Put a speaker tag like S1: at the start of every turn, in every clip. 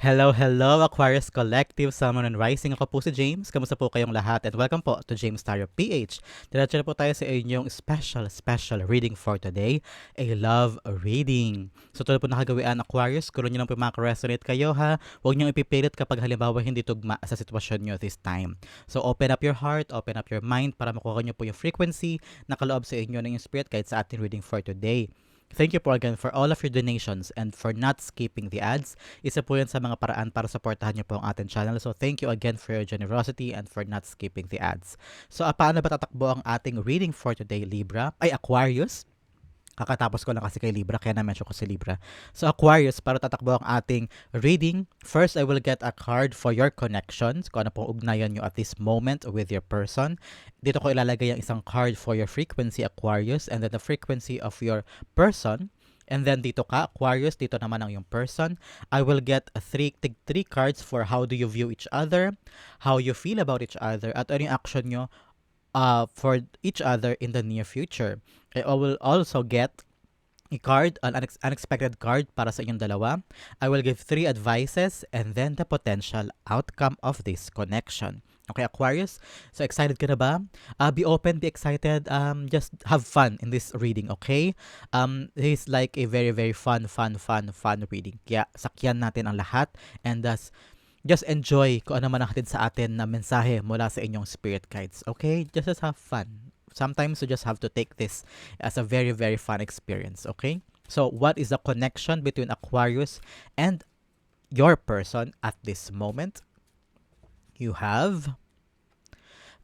S1: Hello, hello Aquarius Collective, Summer and Rising. Ako po si James. Kamusta po kayong lahat? And welcome po to James Tarot PH. Diretso na po tayo sa inyong special, special reading for today. A love reading. So tulad po nakagawian Aquarius, kung nyo lang po makaresonate kayo ha. Huwag nyo ipipilit kapag halimbawa hindi tugma sa sitwasyon nyo this time. So open up your heart, open up your mind para makuha nyo po yung frequency na kaloob sa inyo ng yung spirit guide sa ating reading for today. Thank you po again for all of your donations and for not skipping the ads. Isa po yan sa mga paraan para supportahan niyo po ang ating channel. So thank you again for your generosity and for not skipping the ads. So uh, paano ba tatakbo ang ating reading for today, Libra? Ay, Aquarius. Kakatapos ko lang kasi kay Libra, kaya na-mention ko si Libra. So Aquarius, para tatakbo ang ating reading, first I will get a card for your connections, kung ano pong ugnayan nyo at this moment with your person. Dito ko ilalagay ang isang card for your frequency Aquarius and then the frequency of your person. And then dito ka, Aquarius, dito naman ang yung person. I will get three, tig three cards for how do you view each other, how you feel about each other, at ano yung action nyo uh, for each other in the near future. I will also get a card, an unex- unexpected card para sa inyong dalawa. I will give three advices and then the potential outcome of this connection. Okay, Aquarius? So excited ka na ba? Uh, be open, be excited. Um, just have fun in this reading, okay? Um, this is like a very, very fun, fun, fun, fun reading. Kaya sakyan natin ang lahat and thus just enjoy kung ano man ang sa atin na mensahe mula sa inyong spirit guides. Okay? Just, just have fun. Sometimes you just have to take this as a very, very fun experience. Okay? So, what is the connection between Aquarius and your person at this moment? You have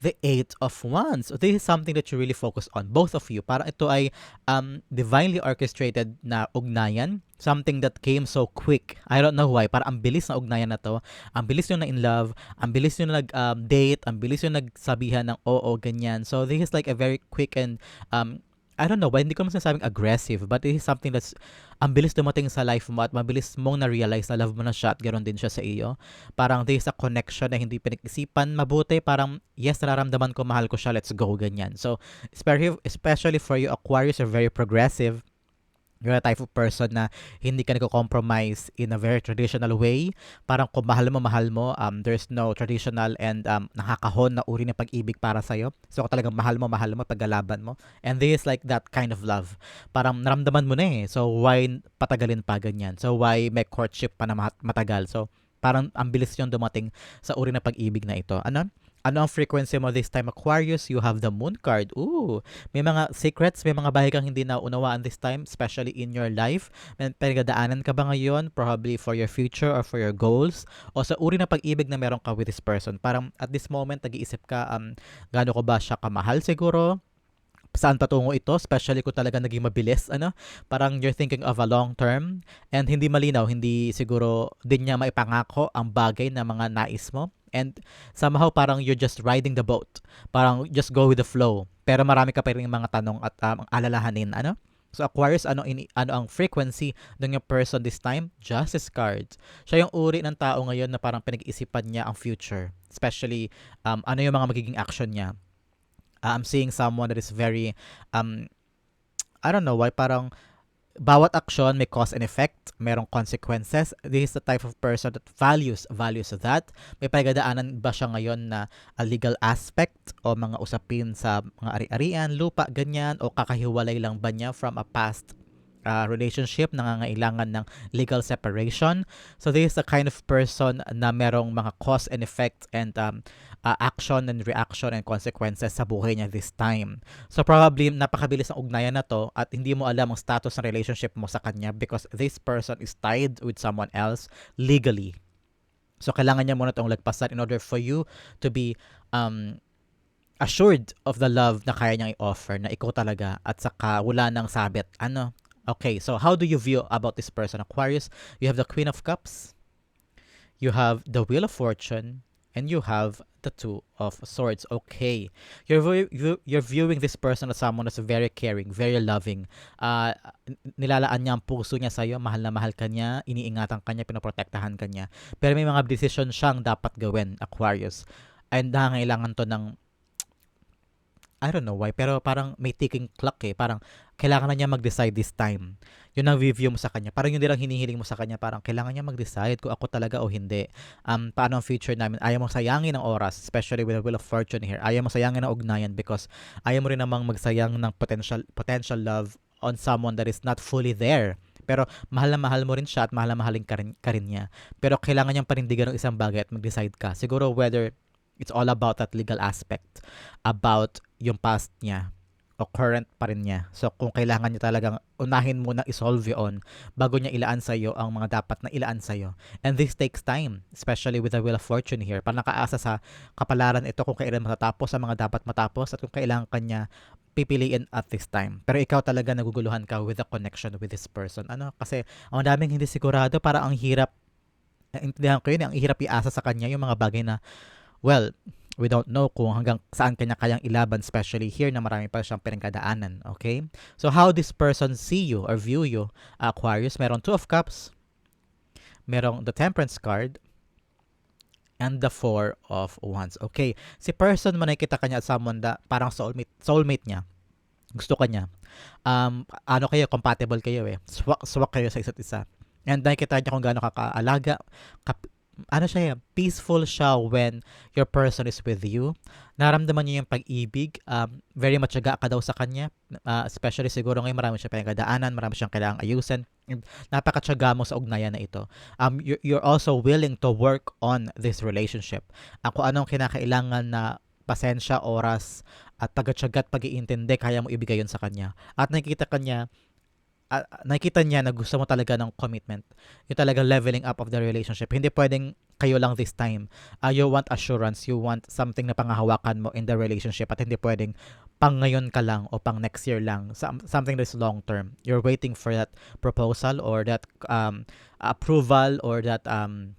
S1: the Eight of Wands. So this is something that you really focus on, both of you. Para ito ay um, divinely orchestrated na ugnayan. Something that came so quick. I don't know why. Para ang bilis na ugnayan na to. Ang bilis nyo na in love. Ang bilis nyo na nag-date. Um, ang bilis nyo nagsabihan ng oo, ganyan. So this is like a very quick and um, I don't know, ba hindi ko naman sinasabing aggressive, but it is something that's ang bilis dumating sa life mo at mabilis mong na-realize na love mo na siya at ganoon din siya sa iyo. Parang there is a connection na hindi pinag-isipan mabuti. Parang, yes, nararamdaman ko, mahal ko siya, let's go, ganyan. So, especially for you, Aquarius are very progressive you're a type of person na hindi ka nagko-compromise in a very traditional way. Parang kung mahal mo, mahal mo, um, there's no traditional and um, nakakahon na uri ng pag-ibig para sa'yo. So kung talagang mahal mo, mahal mo, paggalaban mo. And this is like that kind of love. Parang naramdaman mo na eh. So why patagalin pa ganyan? So why may courtship pa na matagal? So parang ang bilis yung dumating sa uri ng pag-ibig na ito. Ano? Ano ang frequency mo this time Aquarius? You have the moon card. Ooh, may mga secrets, may mga bahay kang hindi naunawaan this time, especially in your life. May pinagdaanan ka ba ngayon? Probably for your future or for your goals. O sa uri ng pag-ibig na meron ka with this person. Parang at this moment, nag-iisip ka, um, gaano ko ba siya kamahal siguro? saan patungo ito, especially kung talaga naging mabilis, ano, parang you're thinking of a long term and hindi malinaw, hindi siguro din niya maipangako ang bagay na mga nais mo. And somehow parang you're just riding the boat. Parang just go with the flow. Pero marami ka pa rin mga tanong at um, alalahanin, ano? So Aquarius, ano, ini, ano ang frequency ng yung person this time? Justice cards. Siya yung uri ng tao ngayon na parang pinag-isipan niya ang future. Especially, um, ano yung mga magiging action niya uh, I'm seeing someone that is very um I don't know why parang bawat action may cause and effect, merong consequences. This is the type of person that values values that. May pagdadaanan ba siya ngayon na a legal aspect o mga usapin sa mga ari-arian, lupa, ganyan o kakahiwalay lang ba niya from a past uh, relationship, nangangailangan ng legal separation. So this is the kind of person na merong mga cause and effect and um, uh, action and reaction and consequences sa buhay niya this time. So probably napakabilis ang ugnayan na to at hindi mo alam ang status ng relationship mo sa kanya because this person is tied with someone else legally. So kailangan niya muna itong lagpasan in order for you to be um, assured of the love na kaya niyang i-offer na ikaw talaga at saka wala nang sabit. Ano? Okay, so how do you view about this person, Aquarius? You have the Queen of Cups, you have the Wheel of Fortune, and you have the Two of Swords. Okay, you're you're viewing this person as someone that's very caring, very loving. Uh, nilalaan niya ang puso niya sa iyo, mahal na mahal ka niya, iniingatan ka niya, pinoprotektahan ka niya. Pero may mga decision siyang dapat gawin, Aquarius. And nangangailangan to ng I don't know why, pero parang may ticking clock eh. Parang kailangan na niya mag-decide this time. Yun ang review mo sa kanya. Parang yun din ang hinihiling mo sa kanya. Parang kailangan niya mag-decide kung ako talaga o hindi. Um, paano ang future namin. Ayaw mo sayangin ng oras, especially with the Wheel of Fortune here. Ayaw mo sayangin ng ugnayan because ayaw mo rin namang magsayang ng potential, potential love on someone that is not fully there. Pero mahal na mahal mo rin siya at mahal na mahalin ka rin, ka rin niya. Pero kailangan niyang panindigan ng isang bagay at mag-decide ka. Siguro whether it's all about that legal aspect, about yung past niya, o current pa rin niya. So, kung kailangan niya talagang unahin muna isolve yun bago niya ilaan sa iyo ang mga dapat na ilaan sa iyo. And this takes time, especially with the Wheel of Fortune here. Para nakaasa sa kapalaran ito kung kailan matatapos ang mga dapat matapos at kung kailangan kanya pipiliin at this time. Pero ikaw talaga naguguluhan ka with the connection with this person. Ano? Kasi ang daming hindi sigurado, para ang hirap, intindihan ko yun, ang hirap iasa sa kanya yung mga bagay na, well, we don't know kung hanggang saan kanya kayang ilaban, especially here na marami pa siyang pinagkadaanan. Okay? So, how this person see you or view you, Aquarius, meron Two of Cups, merong the Temperance card, and the Four of Wands. Okay, si person mo nakikita kanya at someone da parang soulmate, soulmate niya. Gusto kanya. Um, ano kayo, compatible kayo eh. Swak, swak kayo sa isa't isa. And nakikita niya kung gaano kakaalaga, kap, ano siya, eh, peaceful siya when your person is with you. Naramdaman niya yung pag-ibig. Um, very much aga ka daw sa kanya. Uh, especially siguro ngayon marami siya pinagdaanan, marami siyang kailangang ayusin. Napakatsaga mo sa ugnayan na ito. Um, you're, you're also willing to work on this relationship. Uh, anong kinakailangan na pasensya, oras, at tagatsagat pag-iintindi, kaya mo ibigay yun sa kanya. At nakikita kanya uh, nakita niya na gusto mo talaga ng commitment. Yung talaga leveling up of the relationship. Hindi pwedeng kayo lang this time. Uh, you want assurance. You want something na pangahawakan mo in the relationship at hindi pwedeng pang ngayon ka lang o pang next year lang. Some, something that's long term. You're waiting for that proposal or that um, approval or that um,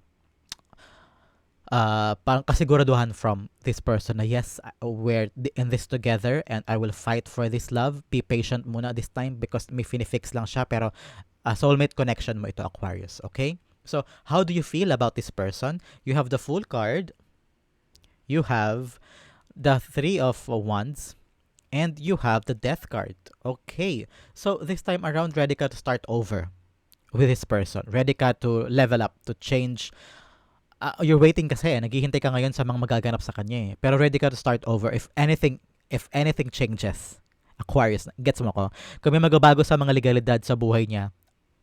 S1: uh, parang kasiguraduhan from this person na yes, we're in this together and I will fight for this love. Be patient muna this time because may finifix lang siya pero uh, soulmate connection mo ito Aquarius, okay? So, how do you feel about this person? You have the full card. You have the three of wands and you have the death card. Okay. So, this time around, ready ka to start over with this person. Ready ka to level up, to change uh, you're waiting kasi, eh. naghihintay ka ngayon sa mga magaganap sa kanya eh. Pero ready ka to start over if anything if anything changes. Aquarius, gets mo ko? Kung may magbabago sa mga legalidad sa buhay niya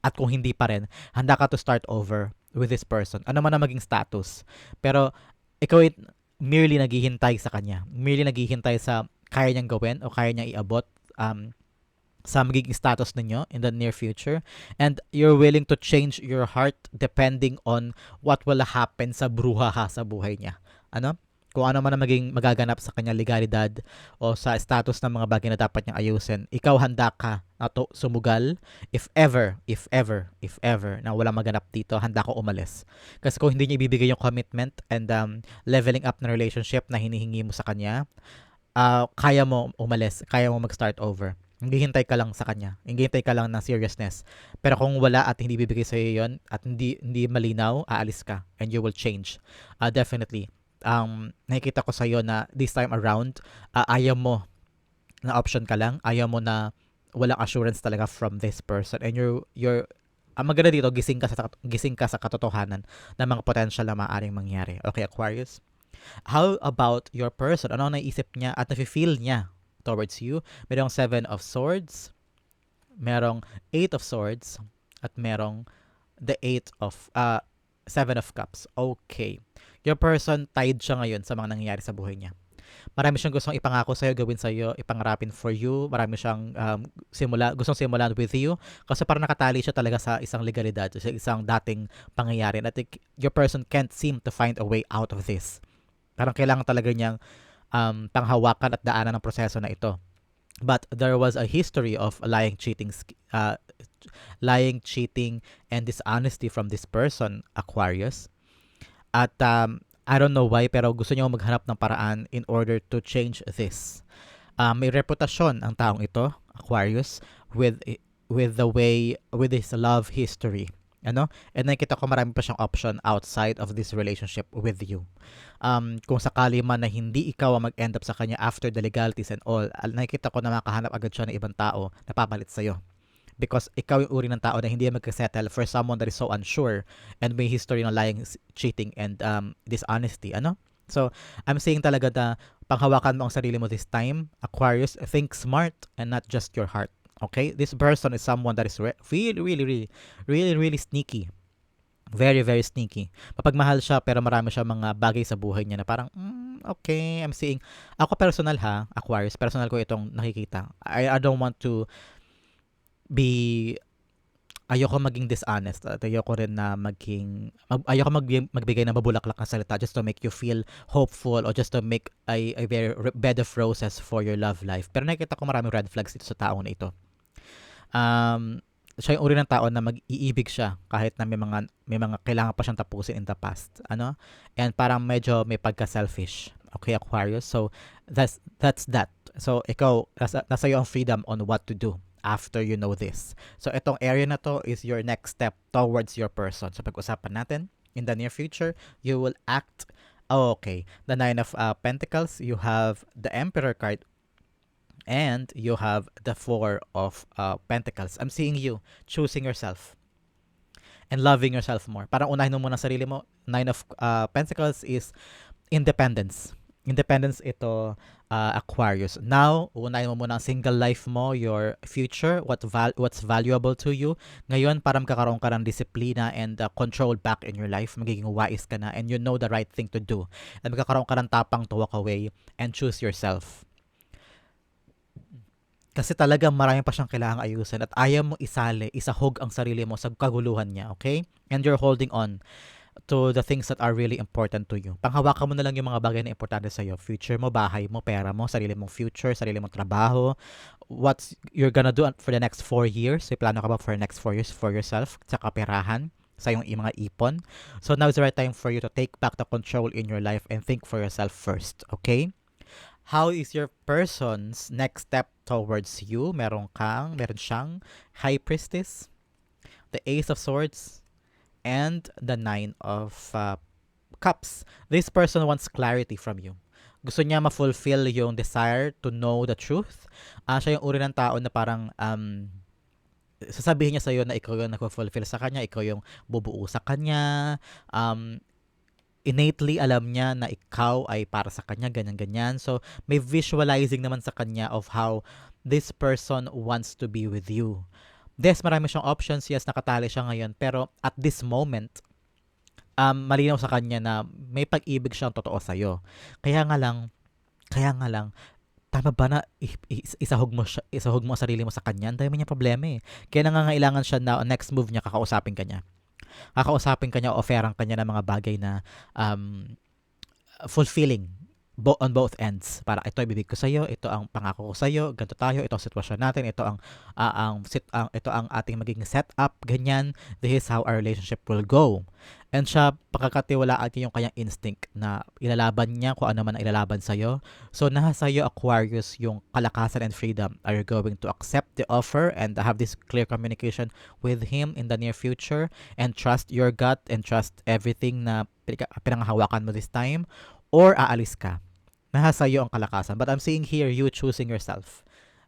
S1: at kung hindi pa rin, handa ka to start over with this person. Ano man ang maging status. Pero ikaw ay merely naghihintay sa kanya. Merely naghihintay sa kaya niyang gawin o kaya niya iabot um, sa magiging status ninyo in the near future and you're willing to change your heart depending on what will happen sa bruha ha sa buhay niya. Ano? Kung ano man ang maging magaganap sa kanya legalidad o sa status ng mga bagay na dapat niyang ayusin, ikaw handa ka na to sumugal if ever, if ever, if ever na wala maganap dito, handa ko umalis. Kasi kung hindi niya ibibigay yung commitment and um, leveling up na relationship na hinihingi mo sa kanya, uh, kaya mo umalis, kaya mo mag-start over Hinghihintay ka lang sa kanya. Hinghihintay ka lang ng seriousness. Pero kung wala at hindi bibigay sa iyo 'yon at hindi hindi malinaw, aalis ka and you will change. Uh, definitely. Um, nakikita ko sa iyo na this time around, uh, ayaw mo na option ka lang. Ayaw mo na walang assurance talaga from this person and you're you're ang maganda dito, gising ka sa gising ka sa katotohanan ng mga potential na maaaring mangyari. Okay, Aquarius? How about your person? Ano ang naisip niya at nafe-feel niya towards you. Merong Seven of Swords, merong Eight of Swords, at merong the Eight of, uh, Seven of Cups. Okay. Your person, tied siya ngayon sa mga nangyayari sa buhay niya. Marami siyang gustong ipangako sa'yo, gawin sa'yo, ipangarapin for you. Marami siyang um, simula, gustong simulan with you. Kasi parang nakatali siya talaga sa isang legalidad, sa isang dating pangyayari. Think your person can't seem to find a way out of this. Parang kailangan talaga niyang um, panghawakan at daanan ng proseso na ito. But there was a history of lying, cheating, uh, lying, cheating, and dishonesty from this person, Aquarius. At um, I don't know why, pero gusto niya maghanap ng paraan in order to change this. Uh, may reputasyon ang taong ito, Aquarius, with with the way, with his love history. Ano? And nakikita ko marami pa siyang option outside of this relationship with you. Um, kung sakali man na hindi ikaw ang mag-end up sa kanya after the legalities and all, al- nakikita ko na makahanap agad siya ng ibang tao na papalit sa'yo. Because ikaw yung uri ng tao na hindi magkasettle for someone that is so unsure and may history ng lying, cheating, and um, dishonesty. Ano? So, I'm saying talaga na panghawakan mo ang sarili mo this time. Aquarius, think smart and not just your heart. Okay? This person is someone that is re- really, really, really, really, really sneaky. Very, very sneaky. Mapagmahal siya pero marami siya mga bagay sa buhay niya na parang, mm, okay, I'm seeing. Ako personal ha, Aquarius, personal ko itong nakikita. I, I don't want to be ayoko maging dishonest at ayoko rin na maging mag, ayoko mag, magbigay ng mabulaklak na salita just to make you feel hopeful or just to make a, a very bed of roses for your love life. Pero nakikita ko maraming red flags dito sa taong na ito. Um, siya yung uri ng tao na mag-iibig siya kahit na may mga may mga kailangan pa siyang tapusin in the past. Ano? And parang medyo may pagka-selfish. Okay, Aquarius. So, that's that's that. So, ikaw, nasa, nasa iyo ang freedom on what to do after you know this. So, itong area na to is your next step towards your person. So, pag-usapan natin, in the near future, you will act, oh, okay, the Nine of uh, Pentacles, you have the Emperor card, and you have the Four of uh, Pentacles. I'm seeing you choosing yourself and loving yourself more. Parang unahin mo muna sarili mo. Nine of uh, Pentacles is independence. Independence ito uh, Aquarius. Now, unahin mo muna ang single life mo, your future, what val- what's valuable to you. Ngayon, parang kakaroon ka ng disiplina and uh, control back in your life. Magiging wise ka na and you know the right thing to do. And magkakaroon ka ng tapang to walk away and choose yourself. Kasi talaga marami pa siyang kailangang ayusin at ayaw mo isali, isahog ang sarili mo sa kaguluhan niya, okay? And you're holding on to the things that are really important to you. Panghawakan mo na lang yung mga bagay na importante sa'yo. Future mo, bahay mo, pera mo, sarili mong future, sarili mong trabaho. What's you're gonna do for the next four years? May plano ka ba for the next four years for yourself? Sa kaperahan? sa yung i- mga ipon. So now is the right time for you to take back the control in your life and think for yourself first, okay? How is your person's next step towards you? Meron kang, meron siyang High Priestess, the Ace of Swords, and the Nine of uh, Cups. This person wants clarity from you. Gusto niya ma-fulfill yung desire to know the truth. Ah, siya yung uri ng tao na parang um, sasabihin niya sa'yo na ikaw yung nag-fulfill sa kanya, ikaw yung bubuo sa kanya, um, innately alam niya na ikaw ay para sa kanya, ganyan-ganyan. So, may visualizing naman sa kanya of how this person wants to be with you. Yes, marami siyang options. Yes, nakatali siya ngayon. Pero at this moment, um, malinaw sa kanya na may pag-ibig siyang totoo sa'yo. Kaya nga lang, kaya nga lang, tama ba na isahog mo siya, isahog mo ang sarili mo sa kanya? Ang dami niya problema eh. Kaya nangangailangan siya na next move niya kakausapin ka niya. Kakausapin ka niya, offeran ka niya ng mga bagay na um, fulfilling bo- on both ends. Para ito ibibig ko sa iyo, ito ang pangako ko sa iyo, ganito tayo, ito ang sitwasyon natin, ito ang ah, ang sit ang ito ang ating magiging setup, ganyan. This is how our relationship will go. And siya pagkakatiwalaan niya yung kanyang instinct na ilalaban niya kung ano man ang ilalaban sa iyo. So nasa iyo Aquarius yung kalakasan and freedom. Are you going to accept the offer and have this clear communication with him in the near future and trust your gut and trust everything na pinanghahawakan mo this time or aalis ka? Nasa iyo ang kalakasan. But I'm seeing here you choosing yourself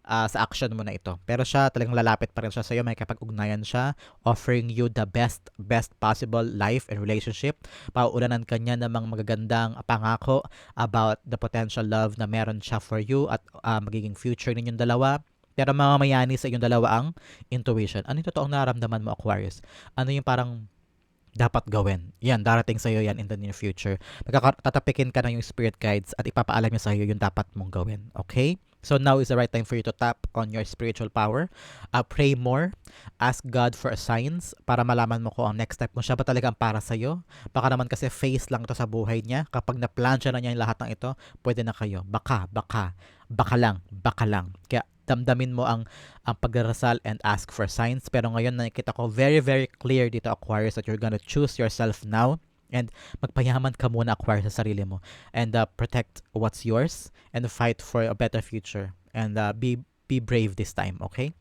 S1: uh, sa action mo na ito. Pero siya talagang lalapit pa rin siya sa iyo, may kapag-ugnayan siya, offering you the best best possible life and relationship. Pauulanan ka niya ng mga magagandang pangako about the potential love na meron siya for you at uh, magiging future ninyong dalawa. Pero mamamayani sa inyong dalawa ang intuition. Ano yung totoong naramdaman mo, Aquarius? Ano yung parang dapat gawin. Yan, darating sa'yo yan in the near future. Magkakatapikin ka ng yung spirit guides at ipapaalam niya sa'yo yung dapat mong gawin. Okay? So now is the right time for you to tap on your spiritual power. Uh, pray more. Ask God for signs para malaman mo kung ang next step mo siya ba talaga ang para sa'yo. Baka naman kasi face lang to sa buhay niya. Kapag na-plansya na niya yung lahat ng ito, pwede na kayo. Baka, baka, baka lang, baka lang. Kaya damdamin mo ang ang pagdarasal and ask for signs. Pero ngayon nakikita ko very, very clear dito Aquarius that you're gonna choose yourself now and magpayaman ka muna Aquarius sa sarili mo and uh, protect what's yours and fight for a better future and uh, be be brave this time, okay?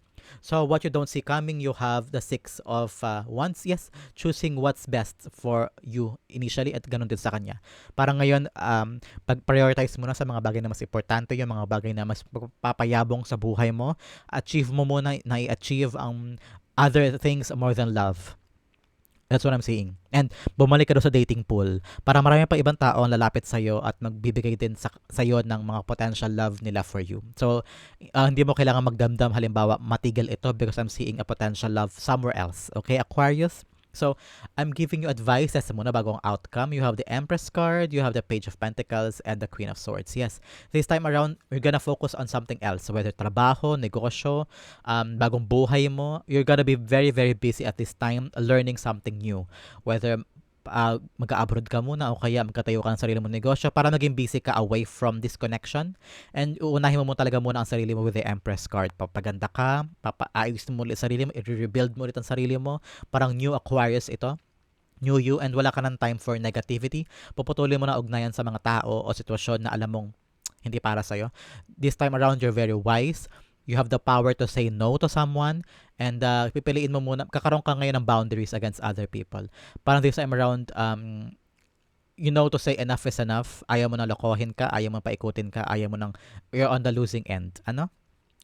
S1: So what you don't see coming, you have the six of uh, wands. Yes, choosing what's best for you initially at ganun din sa kanya. Parang ngayon, um, pag-prioritize mo na sa mga bagay na mas importante, yung mga bagay na mas papayabong sa buhay mo. Achieve mo muna na i-achieve ang other things more than love. That's what I'm saying. And bumalik ka doon sa dating pool para marami pa ibang tao ang lalapit sa'yo at magbibigay din sa, sa'yo ng mga potential love nila for you. So, uh, hindi mo kailangan magdamdam halimbawa matigil ito because I'm seeing a potential love somewhere else. Okay, Aquarius? So, I'm giving you advice as muna bagong outcome. You have the Empress card, you have the Page of Pentacles, and the Queen of Swords. Yes, this time around, we're gonna focus on something else. Whether trabaho, negosyo, um, bagong buhay mo, you're gonna be very, very busy at this time learning something new. Whether uh, mag-abroad ka muna o kaya magkatayo ka ng sarili mong negosyo para maging busy ka away from this connection. And uunahin mo mo talaga muna ang sarili mo with the Empress card. Papaganda ka, papaayos mo ulit sarili mo, i-rebuild mo ulit ang sarili mo. Parang new Aquarius ito new you and wala ka ng time for negativity. Puputulin mo na ugnayan sa mga tao o sitwasyon na alam mong hindi para sa'yo. This time around, you're very wise you have the power to say no to someone and uh, pipiliin mo muna, kakaroon ka ngayon ng boundaries against other people. Parang this time around, um, you know to say enough is enough, ayaw mo na lokohin ka, ayaw mo paikutin ka, ayaw mo nang, you're on the losing end. Ano?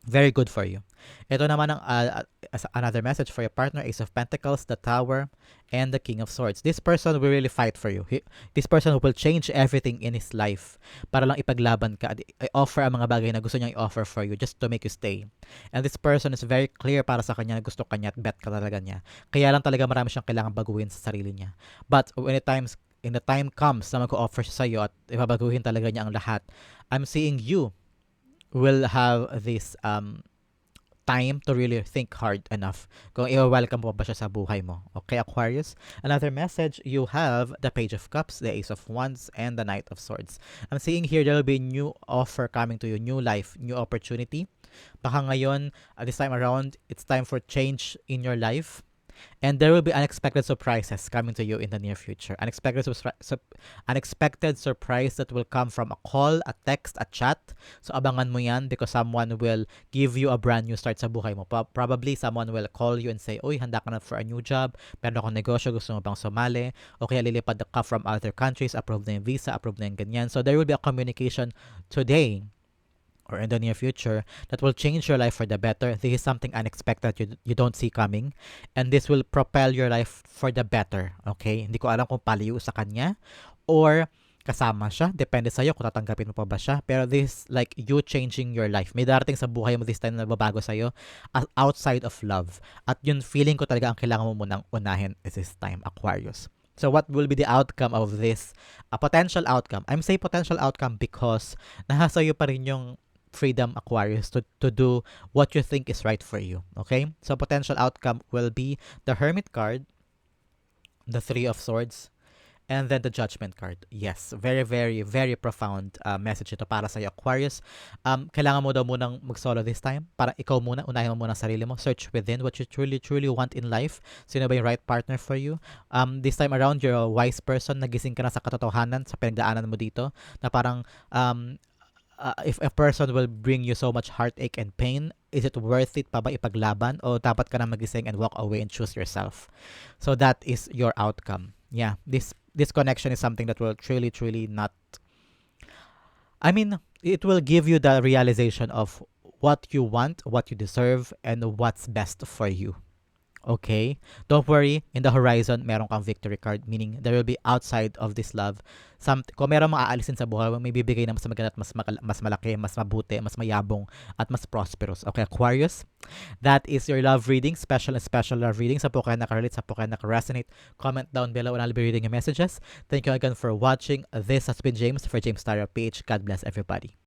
S1: Very good for you. Ito naman ang uh, another message for your partner, Ace of Pentacles, the Tower, and the King of Swords. This person will really fight for you. He, this person will change everything in his life para lang ipaglaban ka. I-offer ang mga bagay na gusto niya i-offer for you just to make you stay. And this person is very clear para sa kanya na gusto kanya at bet ka talaga niya. Kaya lang talaga marami siyang kailangan baguhin sa sarili niya. But when it times in the time comes na mag-offer siya sa iyo at ibabaguhin talaga niya ang lahat, I'm seeing you will have this um, time to really think hard enough kung i-welcome mo ba siya sa buhay mo. Okay, Aquarius? Another message, you have the Page of Cups, the Ace of Wands, and the Knight of Swords. I'm seeing here there will be new offer coming to you, new life, new opportunity. Baka ngayon, uh, this time around, it's time for change in your life and there will be unexpected surprises coming to you in the near future. Unexpected su- unexpected surprise that will come from a call, a text, a chat. So abangan mo 'yan because someone will give you a brand new start sa buhay mo. Probably someone will call you and say, "Uy, handa ka na for a new job. Meron akong negosyo, gusto mo bang sumali?" O kaya lilipad ka from other countries, approve na yung visa, approve na yung ganyan. So there will be a communication today or in the near future that will change your life for the better. This is something unexpected you, you don't see coming and this will propel your life for the better. Okay? Hindi ko alam kung paliw sa kanya or kasama siya. Depende sa iyo kung tatanggapin mo pa ba siya. Pero this like you changing your life. May darating sa buhay mo this time na babago sa iyo outside of love. At yun feeling ko talaga ang kailangan mo munang unahin is this time, Aquarius. So what will be the outcome of this? A potential outcome. I'm saying potential outcome because nasa iyo pa rin yung freedom Aquarius to, to do what you think is right for you. Okay? So potential outcome will be the Hermit card, the Three of Swords, and then the Judgment card. Yes, very, very, very profound uh, message ito para sa Aquarius. Um, kailangan mo daw munang mag-solo this time para ikaw muna, unahin mo muna sarili mo. Search within what you truly, truly want in life. Sino ba yung right partner for you? Um, this time around, you're a wise person. Nagising ka na sa katotohanan, sa pinagdaanan mo dito, na parang um, uh, if a person will bring you so much heartache and pain, is it worth it pa ba ipaglaban o dapat ka na magising and walk away and choose yourself? So that is your outcome. Yeah, this this connection is something that will truly truly not I mean, it will give you the realization of what you want, what you deserve, and what's best for you. Okay? Don't worry, in the horizon, meron kang victory card, meaning there will be outside of this love. Some, kung meron mga aalisin sa buhay, may bibigay na mas maganda at mas, mas malaki, mas mabuti, mas mayabong, at mas prosperous. Okay, Aquarius? That is your love reading, special and special love reading. Sa po kayo nakarelate, sa po kayo nakaresonate, comment down below and I'll be reading your messages. Thank you again for watching. This has been James for James Tyra PH. God bless everybody.